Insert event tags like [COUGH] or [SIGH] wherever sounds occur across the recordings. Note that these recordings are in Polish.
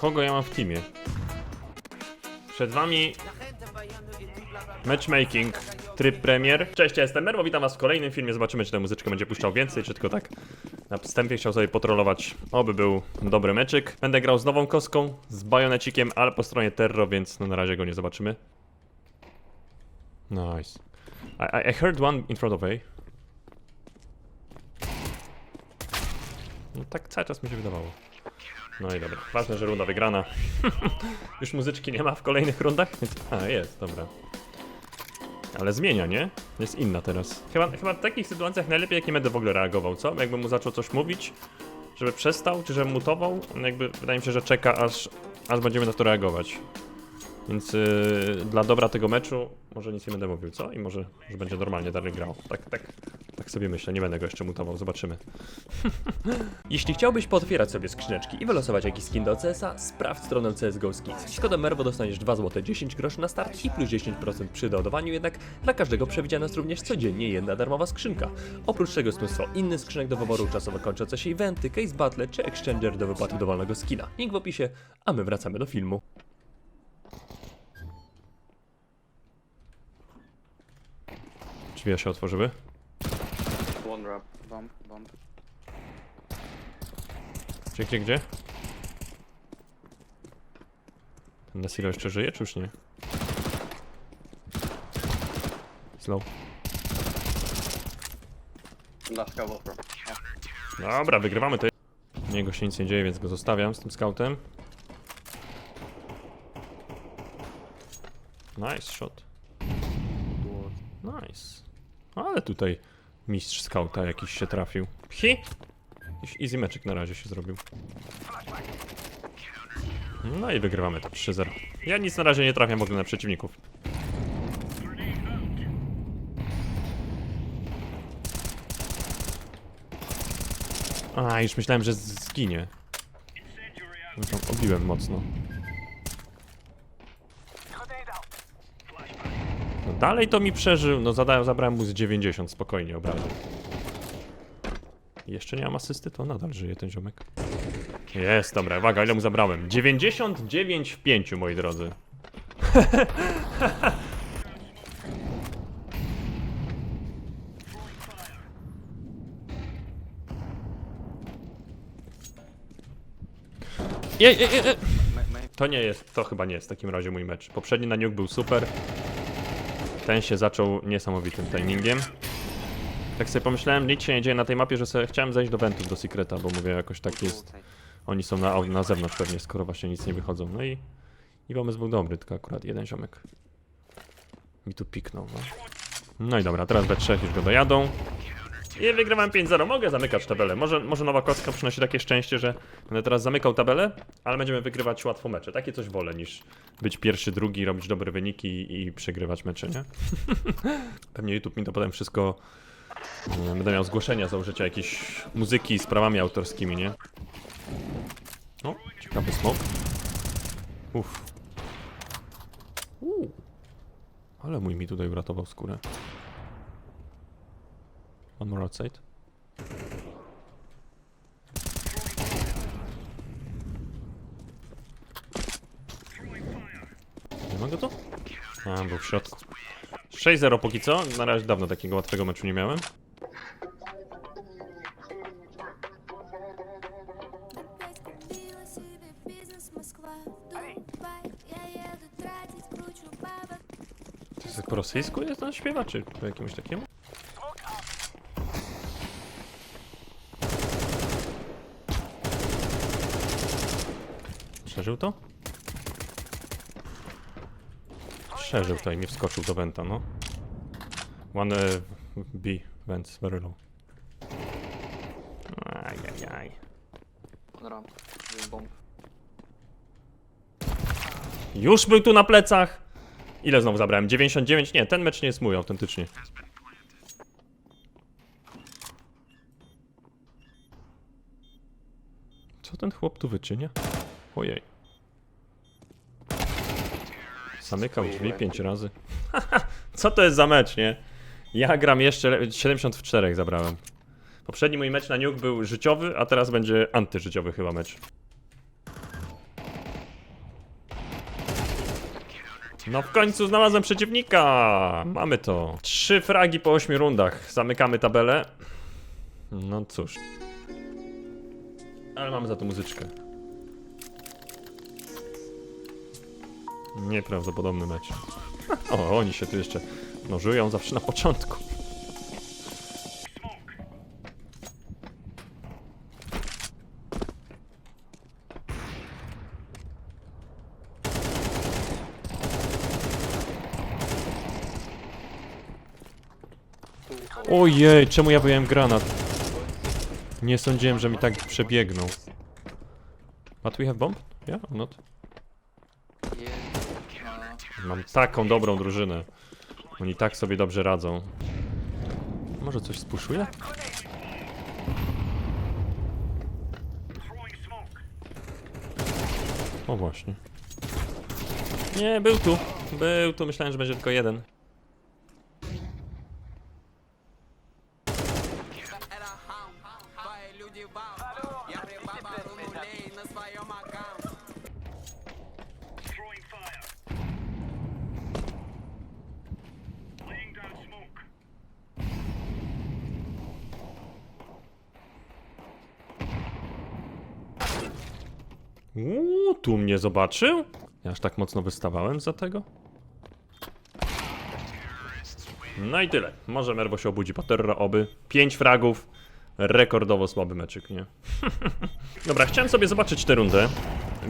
Kogo ja mam w teamie? Przed wami matchmaking, tryb premier. Cześć, ja jestem Merwo, witam was w kolejnym filmie. Zobaczymy, czy tę muzyczkę będzie puszczał więcej, czy tylko tak na wstępie chciał sobie potrolować. Oby był dobry meczyk. Będę grał z nową kostką, z bajonecikiem, ale po stronie Terro, więc no na razie go nie zobaczymy. Nice. I, I- heard one in front of A. No tak cały czas mi się wydawało. No i dobra, ważne, że runda wygrana. [LAUGHS] Już muzyczki nie ma w kolejnych rundach? Więc... A, jest, dobra. Ale zmienia, nie? Jest inna teraz. Chyba, chyba w takich sytuacjach najlepiej jak nie będę w ogóle reagował, co? Jakbym mu zaczął coś mówić, żeby przestał, czy żeby mutował, no jakby wydaje mi się, że czeka aż, aż będziemy na to reagować. Więc yy, dla dobra tego meczu może nic nie będę mówił, co? I może, że będzie normalnie dalej grał. Tak, tak, tak sobie myślę, nie będę go jeszcze mutował, zobaczymy. [LAUGHS] Jeśli chciałbyś potwierać sobie skrzyneczki i wylosować jakiś skin do CS-a, sprawdź stronę CSGO Skins. Z kodem MERWO dostaniesz 2 zł 10 groszy na start i plus 10% przy doładowaniu, jednak dla każdego przewidziana jest również codziennie jedna darmowa skrzynka. Oprócz tego jest mnóstwo innych skrzynek do wyboru, czasowo kończące się eventy, case battle czy exchanger do wypłaty dowolnego skina. Link w opisie, a my wracamy do filmu. Drzwi się otworzyły. One drop. Bomb, bomb. Gdzie, gdzie, gdzie? Ten Nasilo jeszcze żyje, czy już nie? Slow. Last cover. Dobra, wygrywamy to. Niego się nic nie dzieje, więc go zostawiam z tym scoutem. Nice shot. Nice. Ale tutaj mistrz scouta jakiś się trafił. Pchi! Jakiś easy meczek na razie się zrobił. No i wygrywamy to 3-0. Ja nic na razie nie trafiam w ogóle na przeciwników. A, już myślałem, że zginie. Obiłem mocno. No dalej to mi przeżył. No zadałem, zabrałem mu z 90 spokojnie obrazu. Jeszcze nie mam asysty, to nadal żyje ten ziomek. Jest, dobra, uwaga, ile mu zabrałem? 99 w 5, moi drodzy. [LAUGHS] Jej. May, may, To nie jest, to chyba nie jest w takim razie mój mecz. Poprzedni na Nuke był super. Ten się zaczął niesamowitym timingiem. Tak sobie pomyślałem, nic się nie dzieje na tej mapie, że chciałem zejść do Ventów, do Secreta, bo mówię, jakoś tak jest. Oni są na, na zewnątrz pewnie, skoro właśnie nic nie wychodzą. No i, i pomysł był dobry, tylko akurat jeden ziomek mi tu piknął, no. No i dobra, teraz we trzech już go dojadą. I wygrywam 5-0. Mogę zamykać tabelę. Może, może nowa kostka przynosi takie szczęście, że będę teraz zamykał tabelę, ale będziemy wygrywać łatwo mecze. Takie coś wolę niż być pierwszy, drugi, robić dobre wyniki i, przegrywać mecze, nie? [LAUGHS] Pewnie YouTube mi to potem wszystko... e, Będę miał zgłoszenia za użycie jakiejś muzyki z prawami autorskimi, nie? O, ciekawy smok. Uff. Uuu. Ale mój mi tutaj uratował skórę. Mam roadside. Nie ma go tu? A, był w środku. 6-0 póki co. Na razie dawno takiego łatwego meczu nie miałem. Po rosyjsku jest on śpiewa, czy po jakimś takiemu? Przeżył to? Przeżył tutaj, nie wskoczył do Venta, no. One uh, B, Vents, very low. Ajajaj. bomb. Już był tu na plecach! Ile znowu zabrałem? 99? Nie, ten mecz nie jest mój autentycznie. Co ten chłop tu wyczynia? Ojej. Zamykał drzwi pięć razy. [LAUGHS] Co to jest za mecz, nie? Ja gram jeszcze... le- 70 w 4 zabrałem. Poprzedni mój mecz na Nuke był życiowy, a teraz będzie antyżyciowy chyba mecz. No w końcu znalazłem przeciwnika! Mamy to. Trzy fragi po ośmiu rundach. Zamykamy tabelę. No cóż. Ale mamy za to muzyczkę. Nieprawdopodobny mecz. O, oni się tu jeszcze nożują zawsze na początku. Ojej, czemu ja wyjąłem granat? Nie sądziłem, że mi tak przebiegną. But we have bomb? Yeah or not? Mam taką dobrą drużynę. Oni tak sobie dobrze radzą. Może coś spuszuje? O właśnie. Nie, był tu. Był tu, myślałem, że będzie tylko jeden. Uuu, tu mnie zobaczył? Ja aż tak mocno wystawałem za tego? No i tyle. Może Merwo się obudzi po terror oby. Pięć fragów. Rekordowo słaby meczyk, nie? [LAUGHS] Dobra, chciałem sobie zobaczyć tę rundę.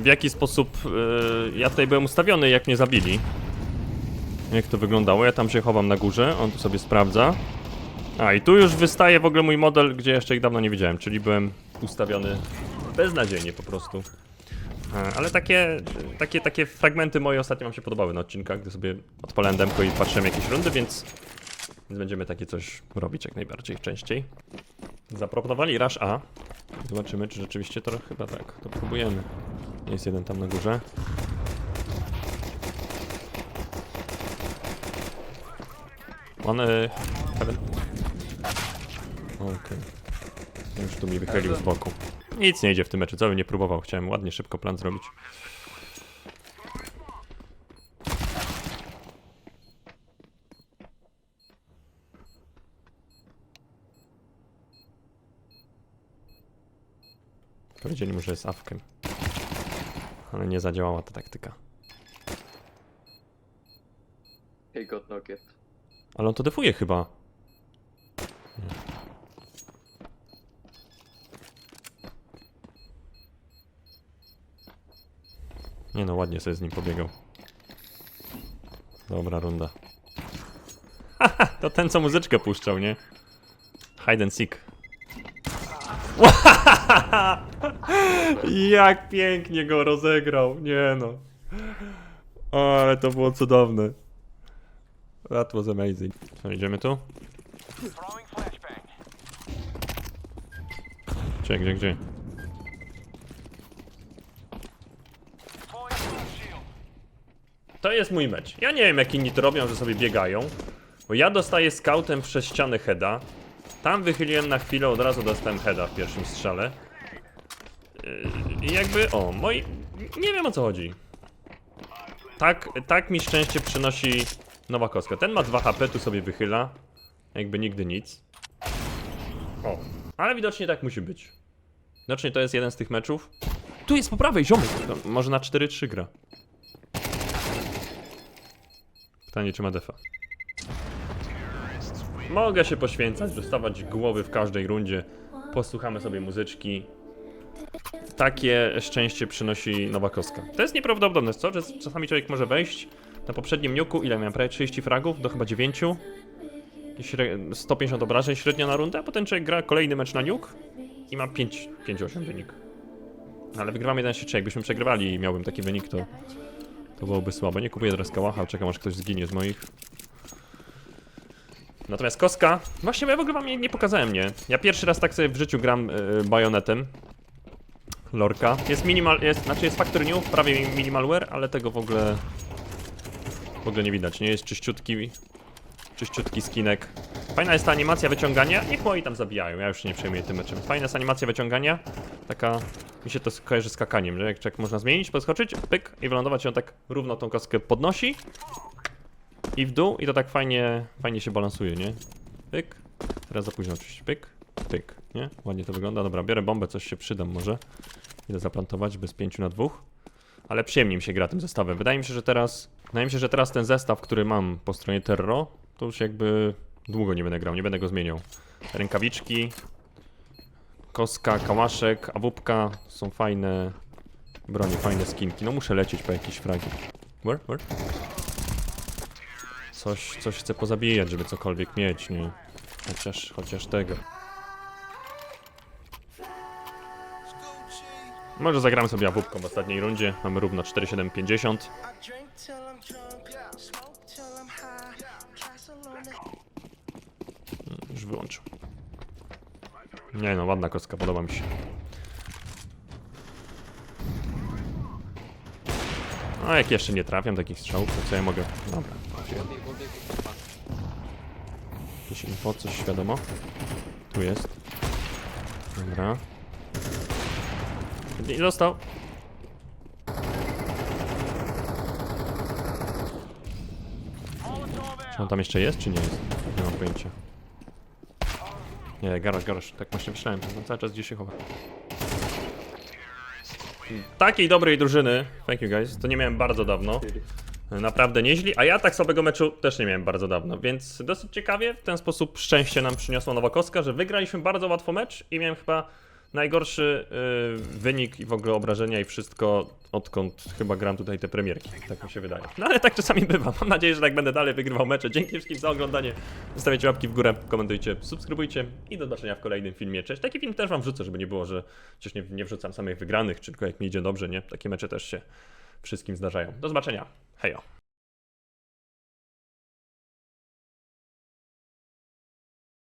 W jaki sposób yy, ja tutaj byłem ustawiony, jak mnie zabili. Jak to wyglądało. Ja tam się chowam na górze, on tu sobie sprawdza. A i tu już wystaje w ogóle mój model, gdzie jeszcze ich dawno nie widziałem, czyli byłem ustawiony beznadziejnie po prostu. E, Ale takie, takie, takie fragmenty moje ostatnio wam się podobały na odcinkach, gdy sobie odpalałem demko i patrzyłem jakieś rundy, więc, więc będziemy takie coś robić jak najbardziej częściej. Zaproponowali Rush A. Zobaczymy, czy rzeczywiście to chyba tak. To próbujemy. Jest jeden tam na górze. One... Heaven. Okej. Już tu mi wychylił z boku. Nic nie idzie w tym meczu, co bym nie próbował. Chciałem ładnie, szybko plan zrobić. Powiedzieli mu, że jest awkiem. Ale nie zadziałała ta taktyka. He got no gift. Ale on to defuje chyba. Nie. No, ładnie sobie z nim pobiegał. Dobra runda. [LAUGHS] Haha, to ten co muzyczkę puszczał, nie? Hide and seek. [LAUGHS] Jak pięknie go rozegrał, nie no. O, ale to było cudowne. That was amazing. Co, idziemy tu? Gdzie, gdzie, gdzie? To jest mój mecz. Ja nie wiem jak inni to robią, że sobie biegają. Bo ja dostaję scoutem przez ścianę heada. Tam wychyliłem na chwilę, od razu dostałem heada w pierwszym strzale. Yy, I jakby, o, moi... Nie wiem o co chodzi. Tak, tak mi szczęście przynosi nowa kostka. Ten ma 2 HP, tu sobie wychyla. Jakby nigdy nic. O, ale widocznie tak musi być. Widocznie to jest jeden z tych meczów. Tu jest po prawej, ziomek. Może na 4-3 gra. Pytanie, czy ma defa. Mogę się poświęcać, dostawać głowy w każdej rundzie. Posłuchamy sobie muzyczki. Takie szczęście przynosi nowa kostka. To jest nieprawdopodobne, co? Że czasami człowiek może wejść na poprzednim niuku, ile miałem? Prawie 30 fragów, do chyba 9. Jakieś śre- 150 obrażeń średnio na rundę, a potem człowiek gra kolejny mecz na niuk i ma 5 5-8 wynik. Ale wygrywam 11-3, jakbyśmy przegrywali i miałbym taki wynik, to, to byłoby słabo. Nie kupuję teraz kałacha, czekam aż ktoś zginie z moich. Natomiast koska, właśnie bo ja w ogóle wam nie, pokazałem, nie? Ja pierwszy raz tak sobie w życiu gram y, bajonetem. Lorka. Jest minimal, jest, znaczy jest factory new, prawie minimalware, ale tego w ogóle w ogóle nie widać, nie? Jest czyściutki czyściutki skinek. Fajna jest ta animacja wyciągania. Niech moi tam zabijają, ja już nie przejmuję tym meczem. Fajna jest animacja wyciągania. Taka, mi się to kojarzy z skakaniem, że jak, jak można zmienić, podskoczyć, pyk i wylądować, i on tak równo tą kostkę podnosi i w dół i to tak fajnie, fajnie się balansuje, nie? Pyk. Teraz za późno oczywiście. Pyk, pyk, nie? Ładnie to wygląda. Dobra, biorę bombę, coś się przydam może. Idę zaplantować bez pięciu na dwóch. Ale przyjemnie mi się gra tym zestawem. Wydaje mi się, że teraz. Wydaje mi się, że teraz ten zestaw, który mam po stronie Terro, to już jakby długo nie będę grał, nie będę go zmieniał. Rękawiczki, koska, kałaszek, awupka są fajne. Bronie, fajne skinki. No muszę lecieć po jakieś fragi. Where? Where? Coś, coś chcę pozabijać, żeby cokolwiek mieć, nie? Chociaż, chociaż tego. Może zagramy sobie awupką w ostatniej rundzie. Mamy równo 4750. I drink Nie no, ładna kostka, podoba mi się. A jak jeszcze nie trafiam takich strzałów, to co ja mogę? Dobra, trafiłem. Jakieś info, coś wiadomo? Tu jest. Dobra. I został. Czy on tam jeszcze jest, czy nie jest? Nie mam pojęcia. Nie, garaż, garaż. Tak właśnie myślałem, on cały czas gdzieś się chowa. Takiej dobrej drużyny, thank you guys, to nie miałem bardzo dawno. Naprawdę nieźli, a ja tak słabego meczu też nie miałem bardzo dawno, więc dosyć ciekawie, w ten sposób szczęście nam przyniosła Nowa Kostka, że wygraliśmy bardzo łatwo mecz i miałem chyba najgorszy y, wynik i w ogóle obrażenia i wszystko, odkąd chyba gram tutaj te premierki, tak mi się wydaje. No ale tak czasami bywa, mam nadzieję, że tak będę dalej wygrywał mecze. Dzięki wszystkim za oglądanie, zostawiajcie łapki w górę, komentujcie, subskrybujcie i do zobaczenia w kolejnym filmie. Cześć, taki film też wam wrzucę, żeby nie było, że przecież nie, nie wrzucam samych wygranych, tylko jak mi idzie dobrze, nie? Takie mecze też się wszystkim zdarzają. Do zobaczenia, hejo.